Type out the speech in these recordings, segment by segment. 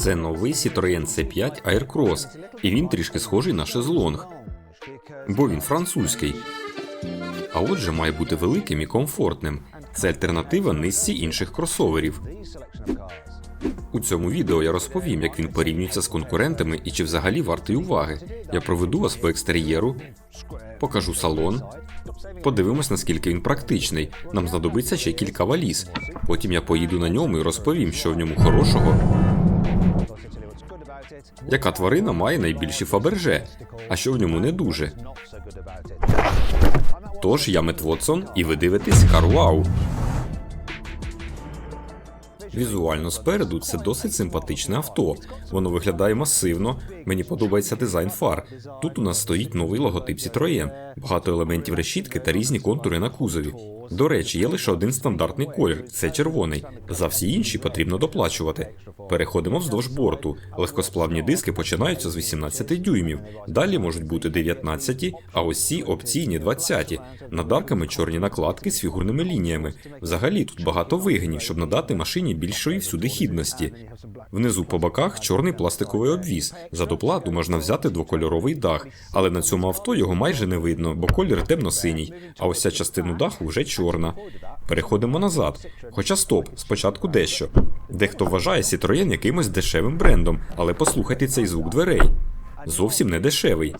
Це новий Citroën C5 Aircross, і він трішки схожий на шезлонг, бо він французький. А отже, має бути великим і комфортним. Це альтернатива низці інших кросоверів. У цьому відео я розповім, як він порівнюється з конкурентами і чи взагалі вартий уваги. Я проведу вас по екстер'єру, покажу салон, подивимось, наскільки він практичний. Нам знадобиться ще кілька валіз. Потім я поїду на ньому і розповім, що в ньому хорошого. Яка тварина має найбільші фаберже, а що в ньому не дуже. Тож я Мет Вотсон, і ви дивитесь Каруау. Візуально спереду це досить симпатичне авто. Воно виглядає масивно. Мені подобається дизайн фар. Тут у нас стоїть новий логотип Citroën, багато елементів решітки та різні контури на кузові. До речі, є лише один стандартний колір це червоний. За всі інші потрібно доплачувати. Переходимо вздовж борту. Легкосплавні диски починаються з 18 дюймів. Далі можуть бути 19, а ось ці опційні 20. Над арками чорні накладки з фігурними лініями. Взагалі тут багато вигинів, щоб надати машині більшої всюдихідності. Внизу по боках чорний пластиковий обвіз. За доплату можна взяти двокольоровий дах, але на цьому авто його майже не видно, бо колір темно-синій, а ось ця частина даху вже чорна. Переходимо назад. Хоча стоп, спочатку дещо. Дехто вважає Citroën якимось дешевим брендом, але послухайте цей звук дверей. Зовсім не дешевий.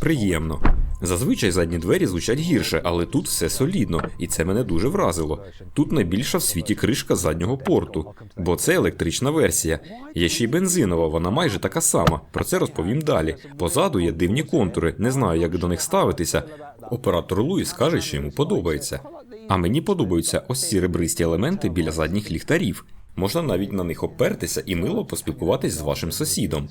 Приємно. Зазвичай задні двері звучать гірше, але тут все солідно, і це мене дуже вразило. Тут найбільша в світі кришка заднього порту, бо це електрична версія. Є ще й бензинова, вона майже така сама. Про це розповім далі. Позаду є дивні контури, не знаю, як до них ставитися. Оператор Луїс каже, що йому подобається. А мені подобаються ось ці ребристі елементи біля задніх ліхтарів. Можна навіть на них опертися і мило поспілкуватись з вашим сусідом.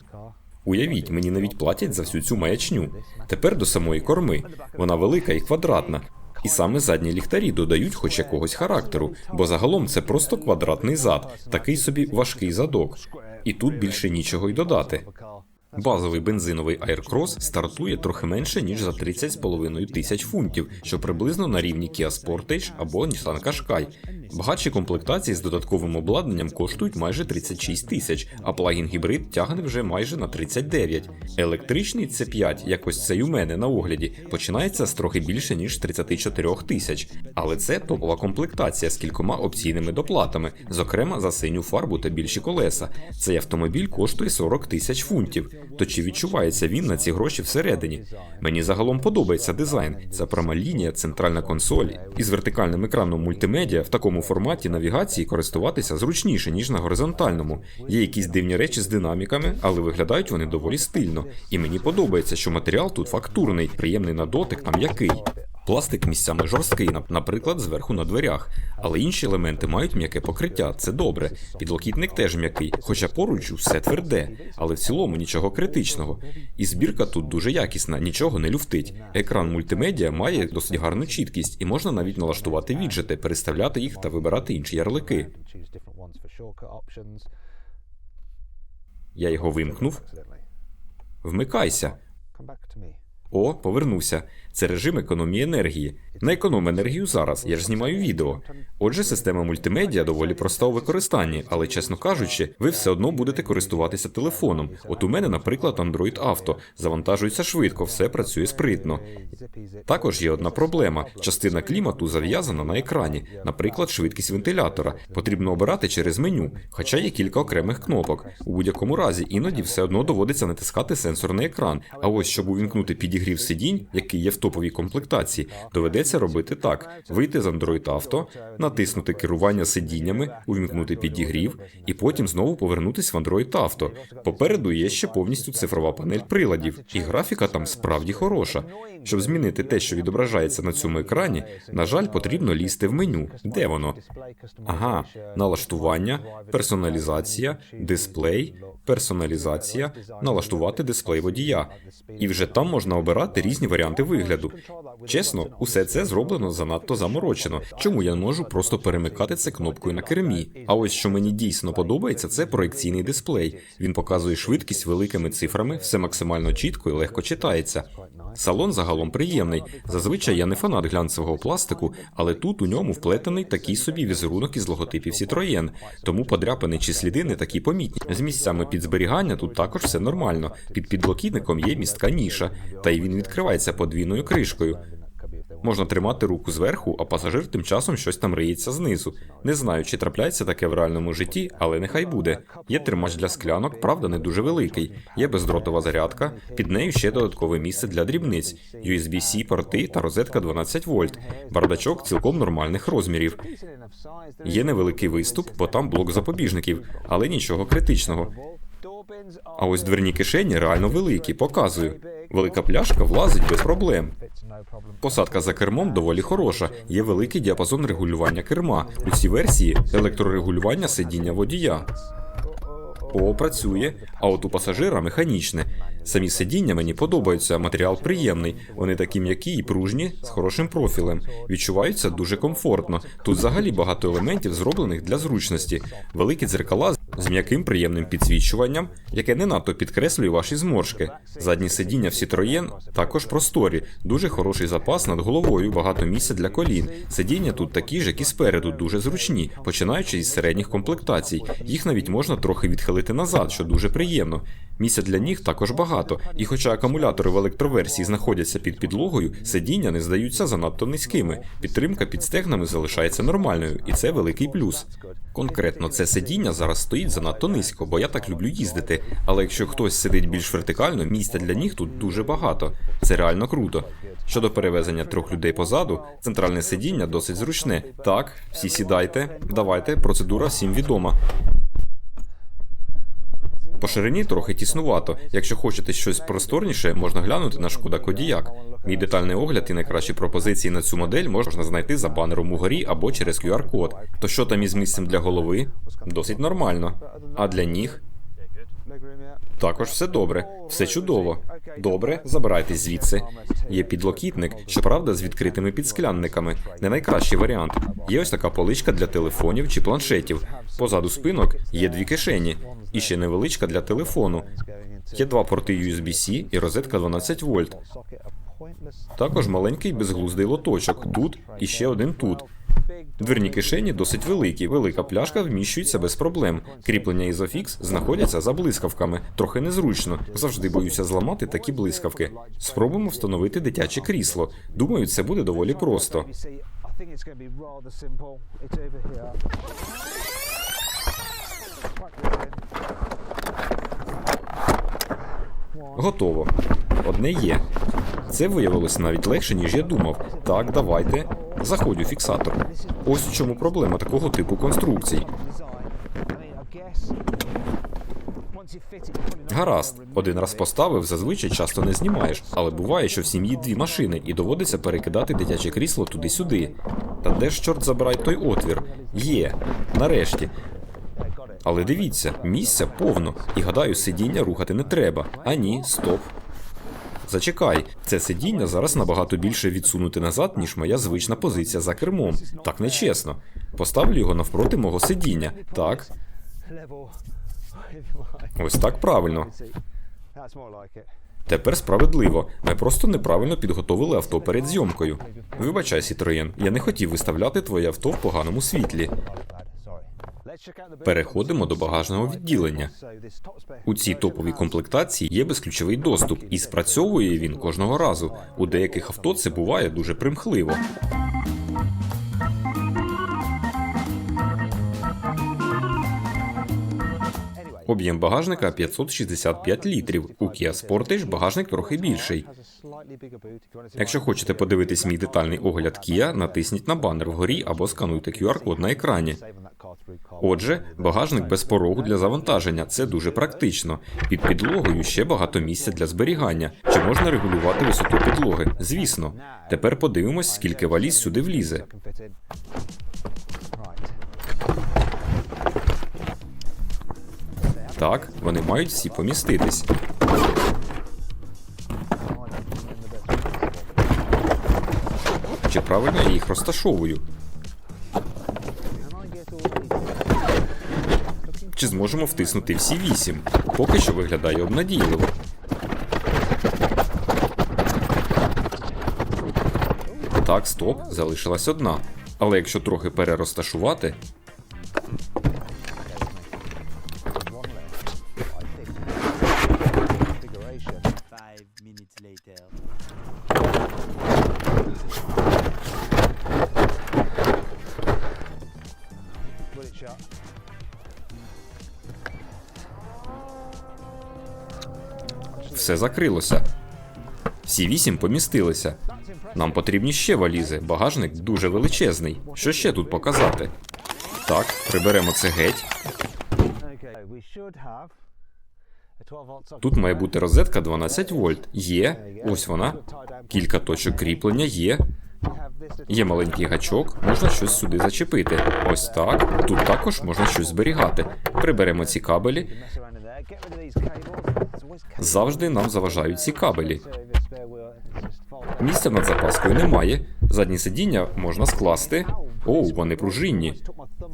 Уявіть, мені навіть платять за всю цю маячню. Тепер до самої корми. Вона велика і квадратна. І саме задні ліхтарі додають хоч якогось характеру, бо загалом це просто квадратний зад, такий собі важкий задок. І тут більше нічого й додати. Базовий бензиновий Aircross стартує трохи менше, ніж за 30,5 тисяч фунтів, що приблизно на рівні Kia Sportage або Nissan Qashqai. Багатші комплектації з додатковим обладнанням коштують майже 36 тисяч, а плагін гібрид тягне вже майже на 39. Електричний C5, як ось цей у мене на огляді, починається з трохи більше ніж 34 тисяч. Але це топова комплектація з кількома опційними доплатами, зокрема за синю фарбу та більші колеса. Цей автомобіль коштує 40 тисяч фунтів. То чи відчувається він на ці гроші всередині? Мені загалом подобається дизайн. Ця пряма лінія, центральна консоль із вертикальним екраном мультимедіа в такому форматі навігації користуватися зручніше, ніж на горизонтальному. Є якісь дивні речі з динаміками, але виглядають вони доволі стильно. І мені подобається, що матеріал тут фактурний, приємний на дотик там м'який. Пластик місцями жорсткий, наприклад, зверху на дверях, але інші елементи мають м'яке покриття, це добре. Підлокітник теж м'який, хоча поруч все тверде, але в цілому нічого критичного. І збірка тут дуже якісна, нічого не люфтить. Екран мультимедіа має досить гарну чіткість, і можна навіть налаштувати віджити, переставляти їх та вибирати інші ярлики. Я його вимкнув. Вмикайся. О, повернувся. Це режим економії енергії. На економ енергію зараз. Я ж знімаю відео. Отже, система мультимедіа доволі проста у використанні, але, чесно кажучи, ви все одно будете користуватися телефоном. От у мене, наприклад, Android Auto. завантажується швидко, все працює спритно. Також є одна проблема: частина клімату зав'язана на екрані, наприклад, швидкість вентилятора. Потрібно обирати через меню, хоча є кілька окремих кнопок. У будь-якому разі іноді все одно доводиться натискати сенсорний екран. А ось щоб увімкнути підігрів сидінь, який є в топовій комплектації, доведеться робити так: вийти з Android Auto, натиснути керування сидіннями, увімкнути підігрів, і потім знову повернутись в Android Auto. Попереду є ще повністю цифрова панель приладів, і графіка там справді хороша. Щоб змінити те, що відображається на цьому екрані, на жаль, потрібно лізти в меню. Де воно? Ага, налаштування, персоналізація, дисплей, персоналізація, налаштувати дисплей водія. І вже там можна обрати. Обирати різні варіанти вигляду. Чесно, усе це зроблено занадто заморочено. Чому я можу просто перемикати це кнопкою на кермі? А ось що мені дійсно подобається, це проекційний дисплей. Він показує швидкість великими цифрами, все максимально чітко і легко читається. Салон загалом приємний. Зазвичай я не фанат глянцевого пластику, але тут у ньому вплетений такий собі візерунок із логотипів Citroën, тому подряпини чи сліди не такі помітні. З місцями під зберігання тут також все нормально. Під підлокітником є містка ніша, та й він відкривається подвійною кришкою. Можна тримати руку зверху, а пасажир тим часом щось там риється знизу. Не знаю, чи трапляється таке в реальному житті, але нехай буде. Є тримач для склянок, правда, не дуже великий. Є бездротова зарядка, під нею ще додаткове місце для дрібниць, USB-C порти та розетка 12 вольт. Бардачок цілком нормальних розмірів. Є невеликий виступ, бо там блок запобіжників, але нічого критичного. А ось дверні кишені реально великі, показую. Велика пляшка влазить без проблем. Посадка за кермом доволі хороша. Є великий діапазон регулювання керма. У цій версії електрорегулювання сидіння водія. О, працює. А от у пасажира механічне. Самі сидіння мені подобаються, матеріал приємний. Вони такі м'які і пружні, з хорошим профілем. Відчуваються дуже комфортно. Тут взагалі багато елементів, зроблених для зручності. Великі дзеркала з м'яким приємним підсвічуванням, яке не надто підкреслює ваші зморшки. Задні сидіння в Citroën також просторі, дуже хороший запас над головою, багато місця для колін. Сидіння тут такі ж, як і спереду, дуже зручні, починаючи із середніх комплектацій. Їх навіть можна трохи відхилити назад, що дуже приємно. Місця для ніг також багато, і хоча акумулятори в електроверсії знаходяться під підлогою, сидіння не здаються занадто низькими. Підтримка під стегнами залишається нормальною, і це великий плюс. Конкретно це сидіння зараз стоїть занадто низько, бо я так люблю їздити. Але якщо хтось сидить більш вертикально, місця для ніг тут дуже багато. Це реально круто. Щодо перевезення трьох людей позаду, центральне сидіння досить зручне. Так, всі сідайте, давайте, процедура всім відома. По ширині трохи тіснувато. Якщо хочете щось просторніше, можна глянути на шкода Кодіяк. Мій детальний огляд і найкращі пропозиції на цю модель можна знайти за банером угорі або через QR-код. То що там із місцем для голови? Досить нормально. А для ніг? Також все добре, все чудово. Добре, забирайтесь звідси. Є підлокітник, щоправда, з відкритими підсклянниками. Не найкращий варіант. Є ось така поличка для телефонів чи планшетів. Позаду спинок є дві кишені, і ще невеличка для телефону. Є два порти USB-C і розетка 12 вольт. Також маленький безглуздий лоточок тут і ще один тут. Дверні кишені досить великі, велика пляшка вміщується без проблем. Кріплення Isofix знаходяться за блискавками. Трохи незручно. Завжди боюся зламати такі блискавки. Спробуємо встановити дитяче крісло. Думаю, це буде доволі просто. Готово. Одне є. Це виявилось навіть легше, ніж я думав. Так, давайте. Заходь у фіксатор. Ось у чому проблема такого типу конструкцій. Гаразд, один раз поставив, зазвичай часто не знімаєш, але буває, що в сім'ї дві машини, і доводиться перекидати дитяче крісло туди-сюди. Та де ж чорт забирай той отвір? Є, нарешті. Але дивіться, місця повно, і гадаю, сидіння рухати не треба. А ні, стоп. Зачекай, це сидіння зараз набагато більше відсунути назад, ніж моя звична позиція за кермом. Так нечесно. Поставлю його навпроти мого сидіння. Так, ось так правильно. Тепер справедливо. Ми просто неправильно підготовили авто перед зйомкою. Вибачай, Citroën, я не хотів виставляти твоє авто в поганому світлі. Переходимо до багажного відділення. У цій топовій комплектації є безключовий доступ, і спрацьовує він кожного разу. У деяких авто це буває дуже примхливо. Об'єм багажника 565 літрів. У Kia Sportage багажник трохи більший. Якщо хочете подивитись мій детальний огляд Kia, натисніть на банер вгорі або скануйте QR-код на екрані. Отже, багажник без порогу для завантаження це дуже практично. Під підлогою ще багато місця для зберігання. Чи можна регулювати висоту підлоги? Звісно. Тепер подивимось, скільки валіз сюди влізе. Так, вони мають всі поміститись. чи правильно я їх розташовую. Чи зможемо втиснути всі вісім? Поки що виглядає обнадійливо. Так, стоп, залишилась одна. Але якщо трохи перерозташувати, закрилося. Всі вісім помістилися. Нам потрібні ще валізи. Багажник дуже величезний. Що ще тут показати? Так, приберемо це геть. Okay. We should have a 12 volt socket. Тут має бути розетка 12 вольт. Є. Ось вона. Кілька точок кріплення є. Є маленький гачок, можна щось сюди зачепити. Ось так. Тут також можна щось зберігати. Приберемо ці кабелі. Завжди нам заважають ці кабелі. Місця над запаскою немає. Задні сидіння можна скласти. Оу, вони пружинні.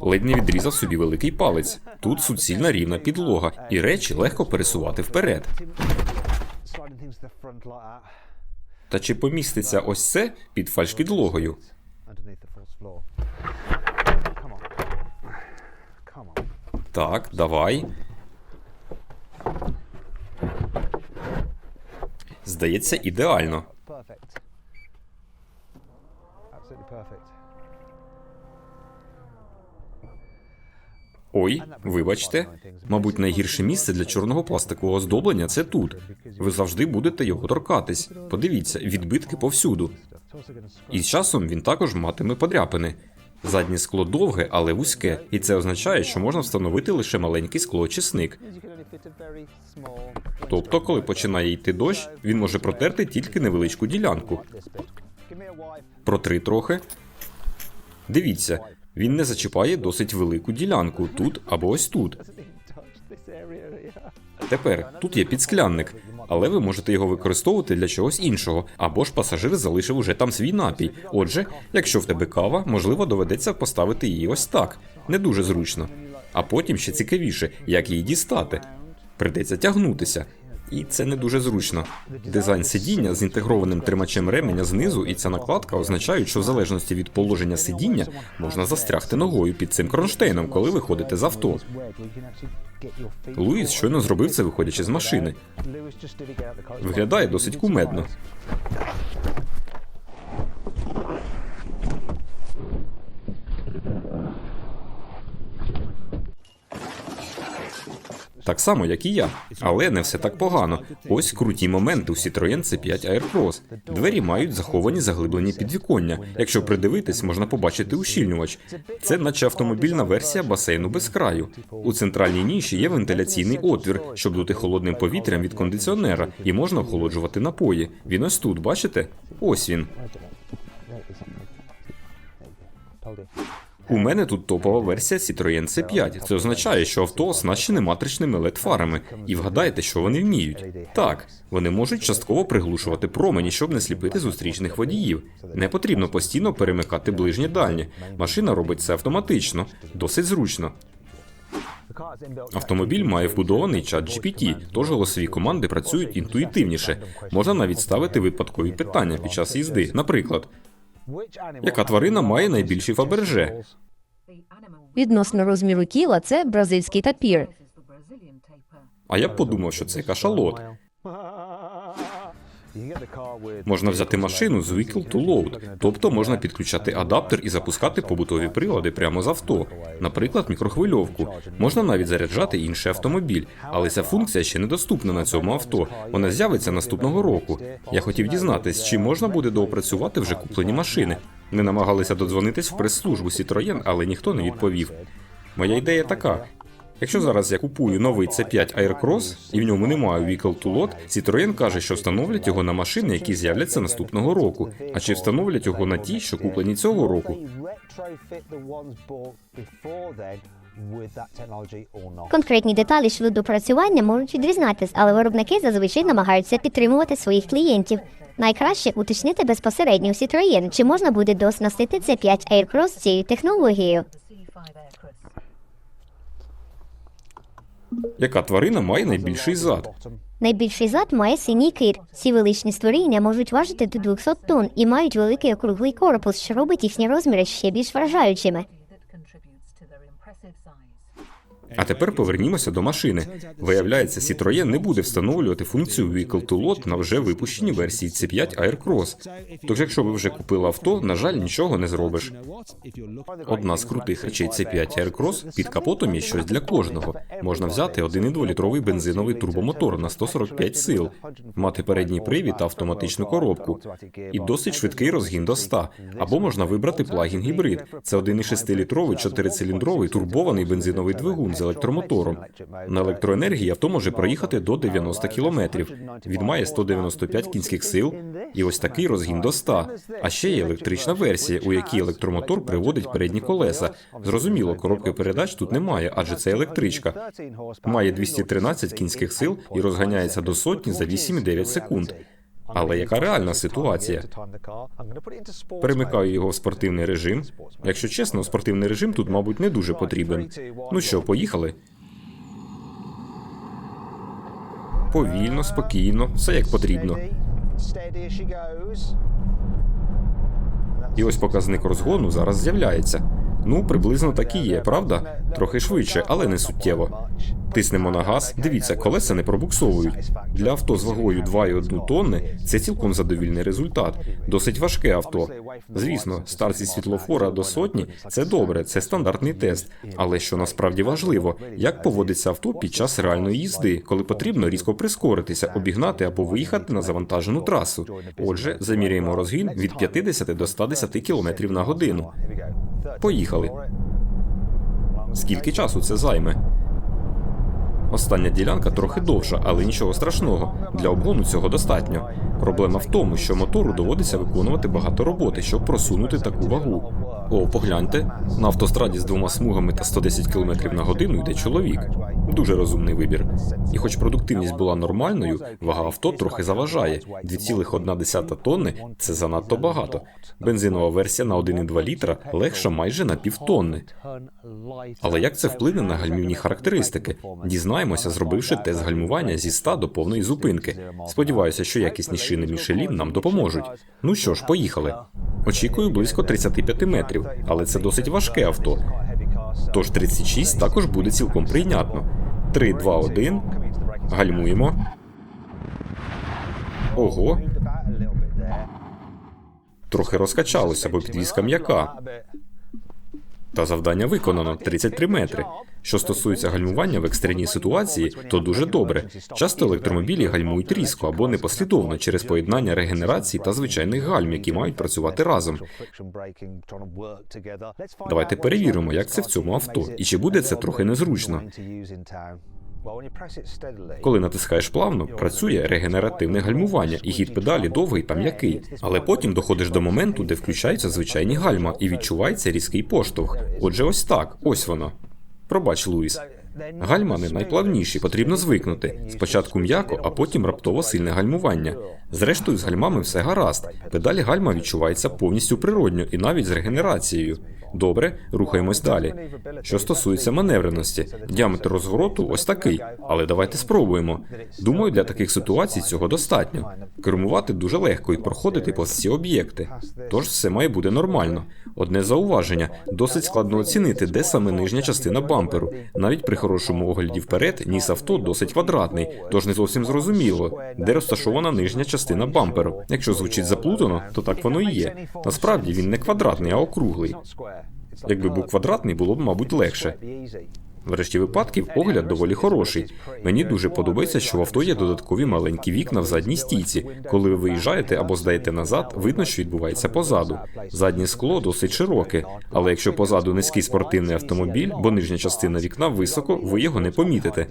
Ледь не відрізав собі великий палець. Тут суцільна рівна підлога, і речі легко пересувати вперед. Та чи поміститься ось це під фальшпідлогою? Underneath the Здається, ідеально. Ой, вибачте. Мабуть, найгірше місце для чорного пластикового оздоблення це тут. Ви завжди будете його торкатись. Подивіться, відбитки повсюду. І з часом він також матиме подряпини. Заднє скло довге, але вузьке, і це означає, що можна встановити лише маленький small. Тобто, коли починає йти дощ, він може протерти тільки невеличку ділянку. Протри трохи. Дивіться, він не зачіпає досить велику ділянку тут або ось тут. Тепер тут є підсклянник, але ви можете його використовувати для чогось іншого, або ж пасажир залишив уже там свій напій. Отже, якщо в тебе кава, можливо, доведеться поставити її ось так. Не дуже зручно. А потім ще цікавіше, як її дістати. Придеться тягнутися. І це не дуже зручно. Дизайн сидіння з інтегрованим тримачем ременя знизу і ця накладка означають, що в залежності від положення сидіння можна застрягти ногою під цим кронштейном, коли виходите з авто. Луїс щойно зробив це, виходячи з машини. Виглядає досить кумедно. Так само, як і я. Але не все так погано. Ось круті моменти у Citroën C5 Aircross. Двері мають заховані заглиблені підвіконня. Якщо придивитись, можна побачити ущільнювач. Це наче автомобільна версія басейну без краю. У центральній ніші є вентиляційний отвір, щоб дути холодним повітрям від кондиціонера, і можна охолоджувати напої. Він ось тут, бачите? Ось він. У мене тут топова версія Citroën C5. Це означає, що авто оснащене матричними LED-фарами. І вгадайте, що вони вміють. Так, вони можуть частково приглушувати промені, щоб не сліпити зустрічних водіїв. Не потрібно постійно перемикати ближнє дальнє. Машина робить це автоматично, досить зручно. Автомобіль має вбудований чат GPT, тож голосові команди працюють інтуїтивніше. Можна навіть ставити випадкові питання під час їзди. Наприклад, яка тварина має найбільші Фаберже? Відносно розміру тіла це бразильський тапір. А я б подумав, що це кашалот. Можна взяти машину з Vehicle to Load, тобто можна підключати адаптер і запускати побутові прилади прямо з авто, наприклад, мікрохвильовку. Можна навіть заряджати інший автомобіль, але ця функція ще недоступна на цьому авто. Вона з'явиться наступного року. Я хотів дізнатись, чи можна буде доопрацювати вже куплені машини. Ми намагалися додзвонитись в прес-службу Citroën, але ніхто не відповів. Моя ідея така: Якщо зараз я купую новий C5 Aircross і в ньому немає Vehicle to Load, Citroën каже, що встановлять його на машини, які з'являться наступного року. А чи встановлять його на ті, що куплені цього року? Конкретні деталі щодо допрацювання можуть відрізнятись, але виробники зазвичай намагаються підтримувати своїх клієнтів. Найкраще уточнити безпосередньо у Citroën, чи можна буде дооснастити C5 Aircross цією технологією. Яка тварина має найбільший зад? Найбільший зад має синій кир. Ці величні створіння можуть важити до 200 тонн і мають великий округлий корпус, що робить їхні розміри ще більш вражаючими. А тепер повернімося до машини. Виявляється, Citroën не буде встановлювати функцію Vehicle to Load на вже випущеній версії C5 Aircross. Тож, якщо ви вже купили авто, на жаль, нічого не зробиш. Одна з крутих речей C5 Aircross під капотом є щось для кожного. Можна взяти 1,2-літровий бензиновий турбомотор на 145 сил, мати передній привід та автоматичну коробку, і досить швидкий розгін до 100. Або можна вибрати плагін гібрид. Це 1,6-літровий чотирициліндровий турбований бензиновий двигун електромотором. На електроенергії авто може проїхати до 90 кілометрів. Він має 195 кінських сил і ось такий розгін до 100. А ще є електрична версія, у якій електромотор приводить передні колеса. Зрозуміло, коробки передач тут немає, адже це електричка. Має 213 кінських сил і розганяється до сотні за 8,9 секунд. Але яка реальна ситуація? Перемикаю його в спортивний режим. Якщо чесно, спортивний режим тут, мабуть, не дуже потрібен. Ну що, поїхали? Повільно, спокійно, все як потрібно. І ось показник розгону зараз з'являється. Ну, приблизно так і є, правда? Трохи швидше, але не суттєво. Тиснемо на газ. Дивіться, колеса не пробуксовують. Для авто з вагою 2,1 тонни це цілком задовільний результат. Досить важке авто. Звісно, старт зі світлофора до сотні це добре, це стандартний тест. Але що насправді важливо, як поводиться авто під час реальної їзди, коли потрібно різко прискоритися, обігнати або виїхати на завантажену трасу. Отже, заміряємо розгін від 50 до 110 км на годину. Поїхали. Скільки часу це займе? Остання ділянка трохи довша, але нічого страшного. Для обгону цього достатньо. Проблема в тому, що мотору доводиться виконувати багато роботи, щоб просунути таку вагу. О, погляньте, на автостраді з двома смугами та 110 км на годину йде чоловік. Дуже розумний вибір. І хоч продуктивність була нормальною, вага авто трохи заважає. 2,1 тонни – це занадто багато. Бензинова версія на 1,2 літра легша майже на півтонни. Але як це вплине на гальмівні характеристики? Дізнаємося, зробивши тест гальмування зі 100 до повної зупинки. Сподіваюся, що якісні шини Мішелін нам допоможуть. Ну що ж, поїхали. Очікую близько 35 метрів, але це досить важке авто. Тож 36 також буде цілком прийнятно. 3, 2, 1. Гальмуємо. Ого, трохи розкачалося, бо підвізка м'яка. Та завдання виконано 33 метри. Що стосується гальмування в екстреній ситуації, то дуже добре. Часто електромобілі гальмують різко або непослідовно через поєднання регенерації та звичайних гальм, які мають працювати разом. Давайте перевіримо, як це в цьому авто, і чи буде це трохи незручно. Коли натискаєш плавно, працює регенеративне гальмування, і гід педалі довгий та м'який. Але потім доходиш до моменту, де включаються звичайні гальма, і відчувається різкий поштовх. Отже, ось так, ось воно. Пробач, Луїс. Гальма не найплавніші, потрібно звикнути. Спочатку м'яко, а потім раптово сильне гальмування. Зрештою, з гальмами все гаразд. Педалі гальма відчувається повністю природньо і навіть з регенерацією. Добре, рухаємось далі. Що стосується маневреності, діаметр розвороту ось такий, але давайте спробуємо. Думаю, для таких ситуацій цього достатньо. Кермувати дуже легко і проходити по всі об'єкти. Тож все має бути нормально. Одне зауваження: досить складно оцінити, де саме нижня частина бамперу. Навіть при хорошому огляді вперед ніс авто досить квадратний, тож не зовсім зрозуміло, де розташована нижня частина бамперу. Якщо звучить заплутано, то так воно і є. Насправді він не квадратний, а округлий. Якби був квадратний, було б, мабуть, легше. В решті випадків огляд доволі хороший. Мені дуже подобається, що в авто є додаткові маленькі вікна в задній стійці. Коли ви виїжджаєте або здаєте назад, видно, що відбувається позаду. Заднє скло досить широке, але якщо позаду низький спортивний автомобіль, бо нижня частина вікна високо, ви його не помітите.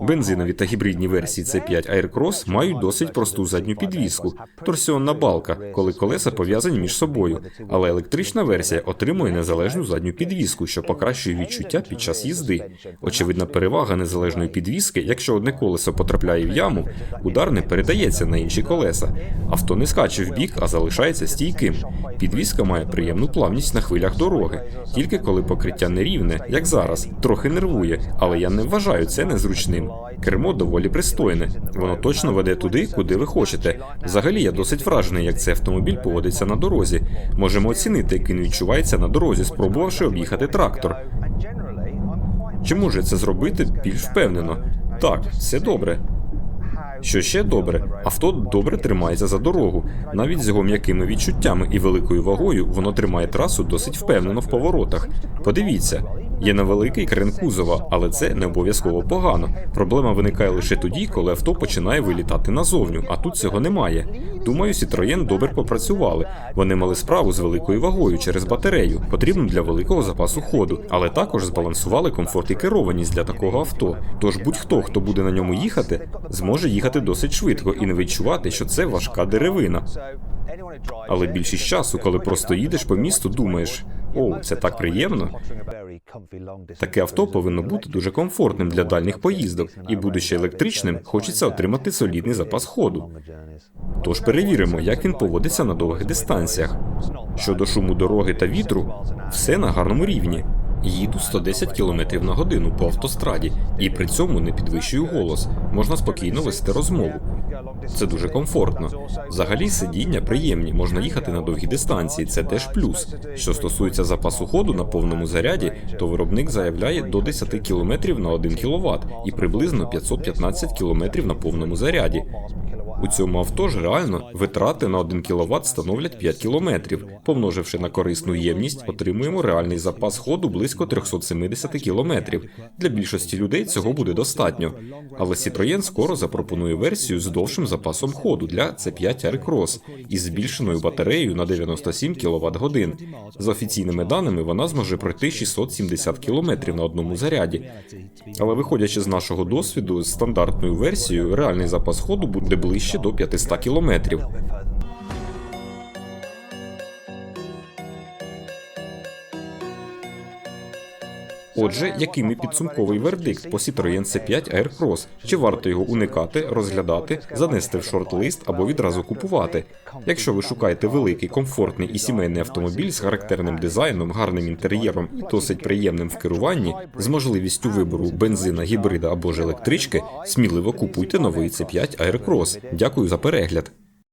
Бензинові та гібридні версії C5 Aircross мають досить просту задню підвіску, торсіонна балка, коли колеса пов'язані між собою. Але електрична версія отримує незалежну задню підвіску, що покращує відчуття під час їзди. Очевидна перевага незалежної підвіски, якщо одне колесо потрапляє в яму, удар не передається на інші колеса. Авто не скаче в бік, а залишається стійким. Підвіска має приємну плавність на хвилях дороги, тільки коли покриття нерівне, як зараз, трохи нервує, але я не вважаю це незручним. Кермо доволі пристойне. Воно точно веде туди, куди ви хочете. Взагалі я досить вражений, як цей автомобіль поводиться на дорозі. Можемо оцінити, як він відчувається на дорозі, спробувавши об'їхати трактор. Чи може це зробити більш впевнено? Так, все добре. Що ще добре, авто добре тримається за дорогу. Навіть з його м'якими відчуттями і великою вагою воно тримає трасу досить впевнено в поворотах. Подивіться, є невеликий крен кузова, але це не обов'язково погано. Проблема виникає лише тоді, коли авто починає вилітати назовню, а тут цього немає. Думаю, Citroën добре попрацювали. Вони мали справу з великою вагою через батарею, потрібну для великого запасу ходу, але також збалансували комфорт і керованість для такого авто. Тож будь-хто, хто буде на ньому їхати, зможе їхати досить швидко і не відчувати, що це важка деревина. Але більшість часу, коли просто їдеш по місту, думаєш: о, це так приємно. Таке авто повинно бути дуже комфортним для дальніх поїздок, і будучи електричним, хочеться отримати солідний запас ходу. Тож перевіримо, як він поводиться на довгих дистанціях. Щодо шуму дороги та вітру, все на гарному рівні. Їду 110 км на годину по автостраді і при цьому не підвищую голос. Можна спокійно вести розмову. Це дуже комфортно. Взагалі сидіння приємні, можна їхати на довгі дистанції. Це теж плюс. Що стосується запасу ходу на повному заряді, то виробник заявляє до 10 км на 1 кВт і приблизно 515 км на повному заряді. У цьому авто ж реально витрати на 1 кВт становлять 5 км. Помноживши на корисну ємність, отримуємо реальний запас ходу близько 370 км. Для більшості людей цього буде достатньо. Але Citroën скоро запропонує версію з довшим запасом ходу для C5 Aircross із збільшеною батареєю на 97 кВт годин. За офіційними даними, вона зможе пройти 670 км на одному заряді. Але виходячи з нашого досвіду, з стандартною версією, реальний запас ходу буде ближче до 500 кілометрів. Отже, який ми підсумковий вердикт по Citroën C5 Aircross? Чи варто його уникати, розглядати, занести в шорт-лист або відразу купувати? Якщо ви шукаєте великий, комфортний і сімейний автомобіль з характерним дизайном, гарним інтер'єром і досить приємним в керуванні, з можливістю вибору бензина, гібрида або ж електрички, сміливо купуйте новий C5 Aircross. Дякую за перегляд.